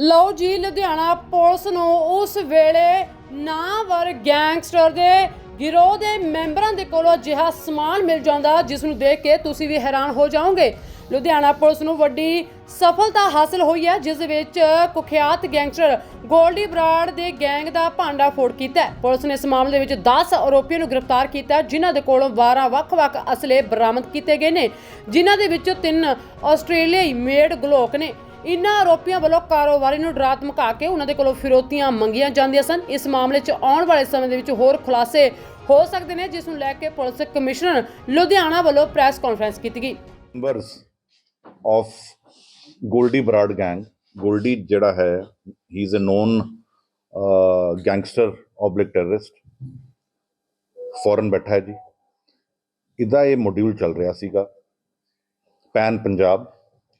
ਲਓ ਜੀ, ਲੁਧਿਆਣਾ ਪੁਲਿਸ ਨੂੰ ਉਸ ਵੇਲੇ ਨਾਵਰ ਗੈਂਗਸਟਰ ਦੇ ਗਿਰੋਹ ਦੇ ਮੈਂਬਰਾਂ ਦੇ ਕੋਲੋਂ ਅਜਿਹਾ ਸਮਾਨ ਮਿਲ ਜਾਂਦਾ, ਜਿਸ ਨੂੰ ਦੇਖ ਕੇ ਤੁਸੀਂ ਵੀ ਹੈਰਾਨ ਹੋ ਜਾਓਗੇ। ਲੁਧਿਆਣਾ ਪੁਲਿਸ ਨੂੰ ਵੱਡੀ ਸਫਲਤਾ ਹਾਸਲ ਹੋਈ ਹੈ, ਜਿਸ ਵਿੱਚ ਕੁਖਿਆਤ ਗੈਂਗਸਟਰ ਗੋਲਡੀ ਬਰਾੜ ਦੇ ਗੈਂਗ ਦਾ ਭਾਂਡਾ ਫੋੜ ਕੀਤਾ ਹੈ। ਪੁਲਿਸ ਨੇ ਇਸ ਮਾਮਲੇ ਵਿੱਚ 10 ਆਰੋਪੀਆਂ ਨੂੰ ਗ੍ਰਿਫਤਾਰ ਕੀਤਾ ਜਿਨ੍ਹਾਂ ਦੇ ਕੋਲੋਂ 12 ਵੱਖ-ਵੱਖ ਅਸਲੇ ਬਰਾਮਦ ਕੀਤੇ ਗਏ ਨੇ, ਜਿਨ੍ਹਾਂ ਦੇ ਵਿੱਚੋਂ ਤਿੰਨ ਆਸਟ੍ਰੇਲੀਆਈ ਮੇਡ ਗਲੋਕ ਨੇ। ਇਨ੍ਹਾਂ ਆਰੋਪੀਆਂ ਵੱਲੋਂ ਕਾਰੋਬਾਰੀ ਨੂੰ ਡਰਾ ਧਮਕਾ ਕੇ ਉਹਨਾਂ ਦੇ ਕੋਲੋਂ ਫਿਰੌਤੀਆਂ ਮੰਗੀਆਂ ਜਾਂਦੀਆਂ ਸਨ ਇਸ ਮਾਮਲੇ 'ਚ ਆਉਣ ਵਾਲੇ ਸਮੇਂ ਦੇ ਵਿੱਚ ਹੋਰ ਖੁਲਾਸੇ ਹੋ ਸਕਦੇ ਨੇ ਜਿਸ ਨੂੰ ਲੈ ਕੇ ਪੁਲਿਸ ਕਮਿਸ਼ਨਰ ਲੁਧਿਆਣਾ ਵੱਲੋਂ ਪ੍ਰੈਸ ਕਾਨਫਰੰਸ ਕੀਤੀ ਗਈ members of Goldie Broad gang. Goldie ਜਿਹੜਾ ਹੈ he is a known uh, gangster oblique terrorist. Foreign ਬੈਠਾ ਹੈ ਜੀ ਇਹਦਾ ਇਹ ਮੋਡਿਊਲ ਚੱਲ ਰਿਹਾ ਸੀਗਾ pan Punjab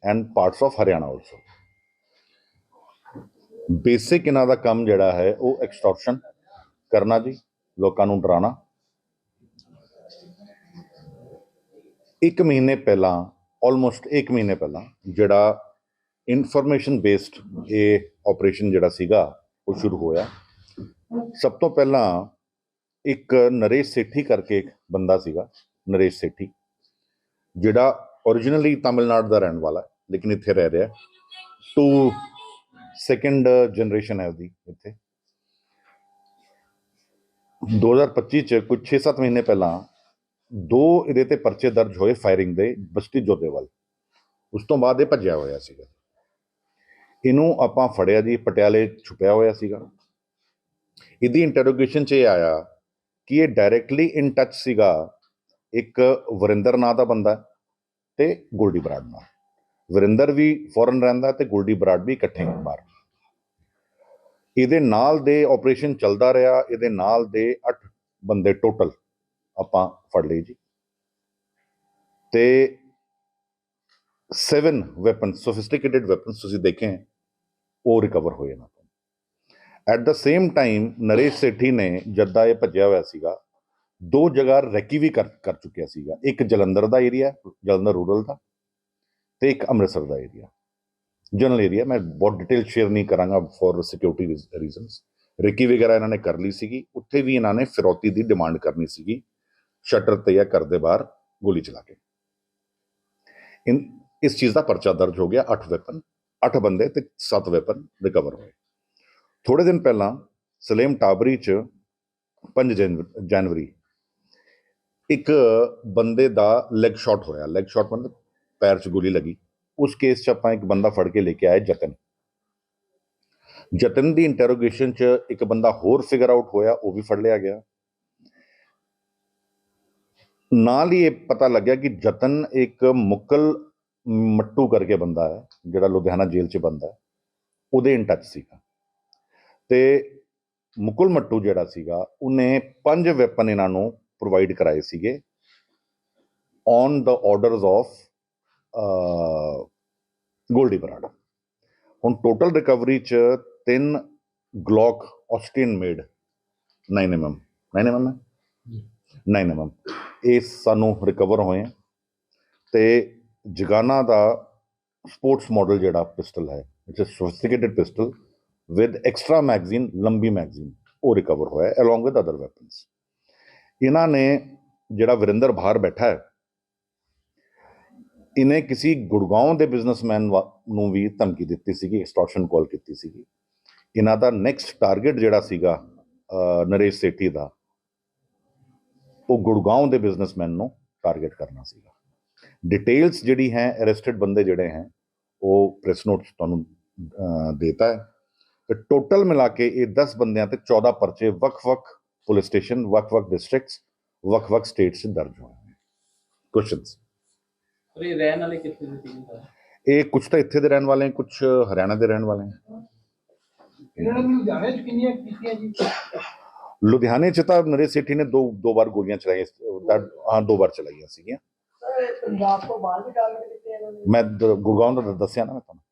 and parts of Haryana also basic ਇਹਨਾਂ ਦਾ ਕੰਮ ਜਿਹੜਾ ਹੈ ਉਹ ਐਕਸਟੋਰਸ਼ਨ ਕਰਨਾ ਜੀ, ਲੋਕਾਂ ਨੂੰ ਡਰਾਉਣਾ। ਇੱਕ ਮਹੀਨੇ ਪਹਿਲਾਂ ਆਲਮੋਸਟ ਇੱਕ ਮਹੀਨੇ ਪਹਿਲਾਂ ਜਿਹੜਾ ਇਨਫੋਰਮੇਸ਼ਨ ਬੇਸਡ ਇਹ ਆਪਰੇਸ਼ਨ ਜਿਹੜਾ ਸੀਗਾ, ਉਹ ਸ਼ੁਰੂ ਹੋਇਆ। ਸਭ ਤੋਂ ਪਹਿਲਾਂ ਇੱਕ ਨਰੇਸ਼ ਸੇਠੀ ਕਰਕੇ ਇੱਕ ਬੰਦਾ ਸੀਗਾ, ਨਰੇਸ਼ ਸੇਠੀ, ਜਿਹੜਾ originally ਤਾਮਿਲਨਾਡੂ ਦਾ ਰਹਿਣ ਵਾਲਾ ਹੈ। ਲੇਕਿਨ ਇੱਥੇ ਰਹਿ ਰਿਹਾ। ਟੂ ਸੈਕੰਡ ਜਨਰੇਸ਼ਨ ਹੈ ਉਹਦੀ ਇੱਥੇ। 2025 ਚ ਕੁਝ 6-7 ਮਹੀਨੇ ਪਹਿਲਾਂ ਦੋ ਇਹਦੇ ਤੇ ਪਰਚੇ ਦਰਜ ਹੋਏ ਫਾਇਰਿੰਗ ਦੇ ਬਸਤੀ ਜੋਧੇਵਾਲ। ਉਸ ਤੋਂ ਬਾਅਦ ਇਹ ਭੱਜਿਆ ਹੋਇਆ ਸੀਗਾ। ਇਹਨੂੰ ਆਪਾਂ ਫੜਿਆ ਜੀ, ਪਟਿਆਲੇ ਛੁਪਿਆ ਹੋਇਆ ਸੀਗਾ। ਇਹਦੀ ਇੰਟਰੋਗੇਸ਼ਨ 'ਚ ਇਹ ਆਇਆ ਕਿ ਇਹ ਡਾਇਰੈਕਟਲੀ ਇਨ ਟੱਚ ਸੀਗਾ ਇੱਕ ਵਰਿੰਦਰ ਨਾਂ ਦਾ ਬੰਦਾ ਤੇ ਗੋਲਡੀ ਬਰਾੜ ਨਾਲ ਵਰਿੰਦਰ ਵੀ ਫੋਰਨ ਰਹਿੰਦਾ ਤੇ ਗੋਲਡੀ ਬਰਾੜ ਵੀ ਇਕੱਠੇ ਹੀ ਬਾਹਰ ਇਹਦੇ ਨਾਲ ਦੇ ਆਪਰੇਸ਼ਨ ਚੱਲਦਾ ਰਿਹਾ, ਇਹਦੇ ਨਾਲ ਦੇ 8 ਬੰਦੇ ਟੋਟਲ ਆਪਾਂ ਫੜ ਲਈ ਜੀ। ਤੇ 7 ਵੈਪਨ ਸੋਫਿਸਟੀਕੇਟਿਡ ਵੈਪਨਸ ਤੁਸੀਂ ਦੇਖੇ ਉਹ ਰਿਕਵਰ ਹੋਏ ਨਾ at the same time Naresh Sethi ਨੇ ਜੱਦਾ ਇਹ ਭੱਜਿਆ ਹੋਇਆ ਸੀਗਾ, ਦੋ ਜਗ੍ਹਾ ਰੈਕੀ ਵੀ ਕਰ ਕਰ ਚੁੱਕਿਆ ਸੀਗਾ। ਇੱਕ ਜਲੰਧਰ ਦਾ ਏਰੀਆ ਜਲੰਧਰ ਰੂਰਲ ਦਾ ਤੇ ਇੱਕ ਅੰਮ੍ਰਿਤਸਰ ਦਾ ਏਰੀਆ ਜਨਰਲ ਏਰੀਆ ਮੈਂ ਬਹੁਤ ਡਿਟੇਲ ਸ਼ੇਅਰ ਨਹੀਂ ਕਰਾਂਗਾ ਫॉर ਸਿਕਿਉਰਿਟੀ ਰੀਜ਼ਨਸ ਰਿਕੀ ਵਗੈਰਾ ਇਹਨਾਂ ਨੇ ਕਰ ਲਈ ਸੀਗੀ, ਉੱਥੇ ਵੀ ਇਹਨਾਂ ਨੇ ਫਿਰੌਤੀ ਦੀ ਡਿਮਾਂਡ ਕਰਨੀ ਸੀਗੀ ਸ਼ਟਰ ਤੇ ਜਾਂ ਘਰ ਦੇ ਬਾਹਰ ਗੋਲੀ ਚਲਾ ਕੇ। ਇਨ, ਇਸ ਚੀਜ਼ ਦਾ ਪਰਚਾ ਦਰਜ ਹੋ ਗਿਆ 8 ਵੈਪਨ 8 ਬੰਦੇ ਤੇ 7 ਵੈਪਨ ਰਿਕਵਰ ਹੋਏ। ਥੋੜੇ ਦਿਨ ਪਹਿਲਾਂ ਸਲੇਮ ਟਾਬਰੀ ਚ 5 ਜਨ- ਜਨਵਰੀ, ਇੱਕ ਬੰਦੇ ਦਾ ਲੈਗ ਸ਼ਾਟ ਹੋਇਆ। ਲੈਗ ਸ਼ਾਟ ਮਤਲਬ ਪੈਰ 'ਚ ਗੋਲੀ ਲੱਗੀ। ਉਸ ਕੇਸ 'ਚ ਆਪਾਂ ਇੱਕ ਬੰਦਾ ਫੜ ਕੇ ਲੈ ਕੇ ਆਏ ਜਤਨ। ਜਤਨ ਦੀ ਇੰਟਰੋਗੇਸ਼ਨ 'ਚ ਇੱਕ ਬੰਦਾ ਹੋਰ ਫਿਗਰ ਆਊਟ ਹੋਇਆ, ਉਹ ਵੀ ਫੜ ਲਿਆ ਗਿਆ। ਨਾਲ ਹੀ ਇਹ ਪਤਾ ਲੱਗਿਆ ਕਿ ਜਤਨ ਇੱਕ ਮੁਕਲ ਮੱਟੂ ਕਰਕੇ ਬੰਦਾ ਹੈ, ਜਿਹੜਾ ਲੁਧਿਆਣਾ ਜੇਲ੍ਹ 'ਚ ਬੰਦਾ ਹੈ। ਉਹਦੇ ਇਨ ਟੱਚ ਸੀਗਾ। ਤੇ ਮੁਕੁਲ ਮੱਟੂ ਜਿਹੜਾ ਸੀਗਾ, ਉਹਨੇ ਪੰਜ ਵੈਪਨ ਇਹਨਾਂ ਨੂੰ ਪ੍ਰੋਵਾਈਡ ਕਰਾਏ ਸੀਗੇ। On the orders of Goldy Brar ਹੁਣ ਟੋਟਲ ਰਿਕਵਰੀ ਚ ਤਿੰਨ Glock Austrian made 9 mm 9 mm ਹੈ? 9 mm ਇਹ ਸਾਨੂੰ ਰਿਕਵਰ ਹੋਏ ਹੈ ਤੇ ਜਗਾਨਾ ਦਾ ਸਪੋਰਟਸ ਮਾਡਲ ਜਿਹੜਾ ਪਿਸਟਲ ਹੈ it's a sophisticated pistol with extra magazine ਲੰਬੀ ਮੈਗਜ਼ੀਨ ਉਹ ਰਿਕਵਰ ਹੋਇਆ ਅਲੋਂਗ ਵਿਦ ਅਦਰ ਵੈਪਨਸ ਇਹਨਾਂ ਨੇ ਜਿਹੜਾ ਵਰਿੰਦਰ ਬਾਹਰ ਬੈਠਾ ਹੈ ਇਹਨੇ ਕਿਸੇ ਗੁੜਗਾਉਂ ਦੇ ਬਿਜ਼ਨਸਮੈਨ ਨੂੰ ਵੀ ਧਮਕੀ ਦਿੱਤੀ ਸੀਗੀ ਐਕਸਟੋਰਸ਼ਨ ਕਾਲ ਕੀਤੀ ਸੀਗੀ। ਇਹਨਾਂ ਦਾ ਨੈਕਸਟ ਟਾਰਗੇਟ ਜਿਹੜਾ ਸੀਗਾ ਨਰੇਸ਼ ਸੇਠੀ ਦਾ, ਉਹ ਗੁੜਗਾਉਂ ਦੇ ਬਿਜ਼ਨਸਮੈਨ ਨੂੰ ਟਾਰਗੇਟ ਕਰਨਾ ਸੀਗਾ। ਡਿਟੇਲਸ ਜਿਹੜੀ ਹੈ ਅਰੈਸਟਡ ਬੰਦੇ ਜਿਹੜੇ ਹੈ, ਉਹ ਪ੍ਰੈਸ ਨੋਟ ਤੁਹਾਨੂੰ ਦੇਤਾ ਹੈ। ਤੇ ਟੋਟਲ ਮਿਲਾ ਕੇ ਇਹ 10 ਬੰਦਿਆਂ ਤੇ 14 ਪਰਚੇ ਵੱਖ-ਵੱਖ ਪੁਲਿਸ ਸਟੇਸ਼ਨ ਵੱਖ-ਵੱਖ ਡਿਸਟ੍ਰਿਕਟਸ ਵੱਖ-ਵੱਖ ਸਟੇਟਸ 'ਚ ਦਰਜ ਹੋਏ ਨੇ। ਕੁਐਸਚਨਸ ਪਰ ਇਹ ਰਹਿਣ ਵਾਲੇ ਕਿੱਥੇ ਦੇ ਸੀਗੇ ਸਰ ਇਹ ਕੁਝ ਤਾਂ ਇੱਥੇ ਦੇ ਰਹਿਣ ਵਾਲੇ ਹੈ ਕੁਝ ਹਰਿਆਣਾ ਦੇ ਰਹਿਣ ਵਾਲੇ ਇਹਨਾਂ ਨੇ ਲੁਧਿਆਣੇ ਚ ਕਿੰਨੀਆਂ ਕੀਤੀਆਂ ਜੀ? ਲੁਧਿਆਣੇ 'ਚ ਤਾਂ ਨਰੇਸ਼ ਸੇਠੀ ਨੇ ਦੋ ਦੋ ਵਾਰ ਗੋਲੀਆਂ ਚਲਾਈਆਂ ਹਾਂ ਦੋ ਵਾਰ ਚਲਾਈਆਂ ਸੀਗੀਆਂ। ਪੰਜਾਬ ਤੋਂ ਬਾਹਰ ਵੀ ਟਾਰਗੇਟ ਕੀਤੇ ਇਹਨਾਂ ਨੇ? ਮੈਂ ਦ- ਗੁੜਗਾਉਂ ਦਾ ਦੱਸਿਆ ਨਾ ਮੈਂ ਤੁਹਾਨੂੰ।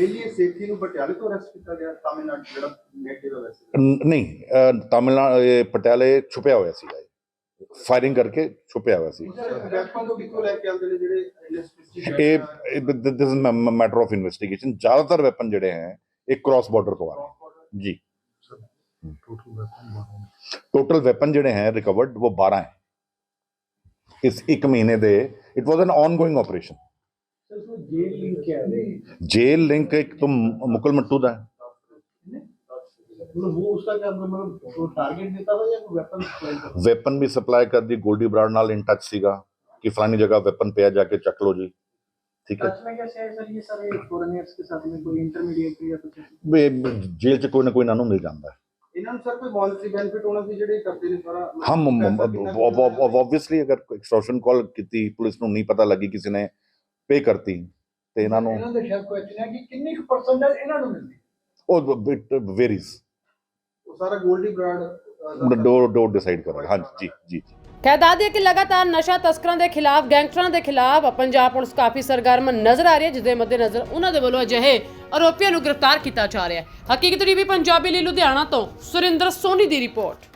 ਇਹ ਸੇਠੀ ਨੂੰ ਪਟਿਆਲੇ ਤੋਂ ਅਰੈਸਟ ਕੀਤਾ ਗਿਆ ਤਾਮਿਲਨਾਡੂ ਜਿਹੜਾ ਨੇਟਿਵ ਹੈ ਵੈਸੇ। ਨ- ਨਹੀਂ ਅਹ, ਤਾਮਿਲਨਾਡੂ ਇਹ ਪਟਿਆਲੇ ਛੁਪਿਆ ਹੋਇਆ ਸੀਗਾ ਇਹ। ਫਾਇਰਿੰਗ ਕਰਕੇ ਛੁਪਿਆ ਹੋਇਆ ਸੀ ਸਰ ਵੈਪਨ ਤੋਂ ਕਿੱਥੋਂ ਲੈ ਕੇ ਆਉਂਦੇ ਨੇ ਜਿਹੜੇ ਇਲੈਕਟ੍ਰਿਸਿਟੀ ਇਹ this is matter of investigation ਜ਼ਿਆਦਾਤਰ ਵੈਪਨ ਜਿਹੜੇ ਹੈ ਇਹ ਕ੍ਰਾਸ ਬਾਰਡਰ ਤੋਂ ਆ ਰਹੇ हैं। जी टोटल वेपन ਜਿਹੜੇ ਹੈ ਰਿਕਵਰਡ ਉਹ 12 ਹੈ ਇਸ ਇੱਕ ਮਹੀਨੇ ਦੇ it was an ongoing operation sir ਉਸ ਜੇਲ ਲਿੰਕ ਕਿਆ ਹੈ ਜੇਲ ਲਿੰਕ ਇੱਕ ਤੋਂ ਮੁਕਲ ਮੱਟੂ ਦਾ ਹੈ मतलब वो उसका क्या मतलब वो टारगेट देता था या कोई वेपन सप्लाई करता ਵੈਪਨ ਵੀ ਸਪਲਾਈ ਕਰਦੀ ਗੋਲਡੀ ਬਰਾੜ ਨਾਲ ਇਨ ਟੱਚ ਸੀਗਾ ਕਿ ਫਲਾਨੀ ਜਗ੍ਹਾ ਵੈਪਨ ਪਿਆ ਜਾ ਕੇ ਚੱਕ ਲਓ ਜੀ ਠੀਕ ਹੈ टच में कैसे है सर ये सारे फॉरेनर्स के साथ में कोई इंटरमीडिएट या कुछ ਵੀ ਜੇਲ੍ਹ ਚ ਕੋਈ ਨਾ ਕੋਈ ਇਹਨਾਂ ਨੂੰ ਮਿਲ ਜਾਂਦਾ ਹੈ ਇਹਨਾਂ ਨੂੰ ਸਰ ਕੋਈ ਮੌਨਟਰੀ ਬੈਨੀਫਿਟ ਹੋਣਾ ਸੀ ਜਿਹੜੇ ਕਰਦੇ ਨੇ ਸਾਰਾ ਹਮ ਪੈਸਾ ਕਿੰਨਾ ਕੁ ਮਿਲਦਾ ਹੈ? ਆਬਵੀਅਸਲੀ ਅਗਰ ਐਕਸਟੋਰਸ਼ਨ ਕਾਲ ਕੀਤੀ ਪੁਲਿਸ ਨੂੰ ਨਹੀਂ ਪਤਾ ਲੱਗੀ ਕਿਸੇ ਨੇ ਪੇ ਕਰਤੀ ਤੇ ਇਹਨਾਂ ਨੂੰ ਇਹਨਾਂ ਦਾ ਸ਼ਾਇਦ ਕੁਐਸਚਨ ਹੈ ਕਿ ਕਿੰਨੀ ਕੁ ਪਰਸੈਂਟੇਜ ਇਹਨਾਂ ਨੂੰ ਮਿਲਦੀ ਉਹ ਬਿਟ ਵੇਰੀਜ਼ ਸਾਰਾ Goldy Brar door door decide ਕਰੇਗਾ ਹਾਂਜੀ ਜੀ ਜੀ ਜੀ। ਕਹਿ ਦਈਏ ਕਿ ਲਗਾਤਾਰ ਨਸ਼ਾ ਤਸਕਰਾਂ ਦੇ ਖਿਲਾਫ ਗੈਂਗਸਟਰਾਂ ਦੇ ਖਿਲਾਫ ਪੰਜਾਬ ਪੁਲਿਸ ਕਾਫੀ ਸਰਗਰਮ ਨਜ਼ਰ ਆ ਰਹੀ ਹੈ ਜਿਸ ਦੇ ਮੱਦੇਨਜ਼ਰ ਉਹਨਾਂ ਦੇ ਵੱਲੋਂ ਅਜਿਹੇ ਆਰੋਪੀਆਂ ਨੂੰ ਗ੍ਰਿਫਤਾਰ ਕੀਤਾ ਜਾ ਰਿਹਾ ਹੈ। ਹਕੀਕਤ ਟੀਵੀ ਪੰਜਾਬੀ ਲਈ ਲੁਧਿਆਣਾ ਤੋਂ ਸੁਰਿੰਦਰ ਸੋਨੀ ਦੀ ਰਿਪੋਰਟ।